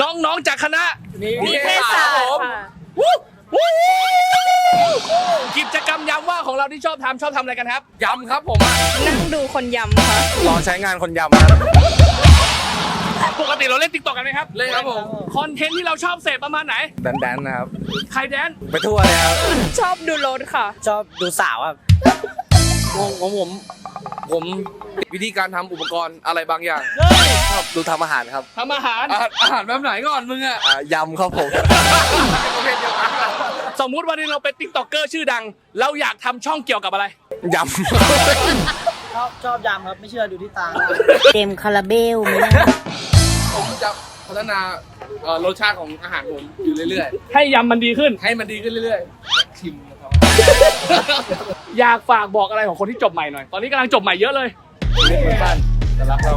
น้องๆจากคณะนิเทศศาสตร์ค่ะวู้วู้กิจกรรมยามว่างของเราที่ชอบทำชอบทำอะไรกันครับยำครับผมอะนั่งดูคนยำค่ะรอใช้งานคนยำครับปกติเราเล่นติ๊กต็อกกันไหมครับเล่นครับผมคอนเทนต์ที่เราชอบเสพประมาณไหนแดนๆนะครับใครแดนไปทั่วเลยครับชอบดูรถค่ะ ชอบดูสาวครับผมผม ผมผมวิธีการทำอุปกรณ์อะไรบางอย่างชอบดูทำอาหารครับทำอาหาร อาหารอาหารแบบไหนก่อนมึงอะอ่ายำครับผม ประเภทเดียวกันครับสมมุติวันนี้เราเป็นติ๊กต็อกเกอร์ชื่อดัง เราอยากทำช่องเกี่ยวกับอะไรยชอบชอบยำครับ ไม่เชื่อดูที่ตาเต็มคาราเบลมีนะำผมจะพัฒนาเอ่อรสชาติของอาหารผมอยู่เรื่อยให้ยำมันดีขึ้น ๆ ให้มันดีขึ้นเรื่อยๆชิมนะครับ อยากฝากบอกอะไรของคนที่จบใหม่หน่อย ตอนนี้กำลังจบใหม่เยอะเลย เล่นเหมือนบ้านแต่รักเรา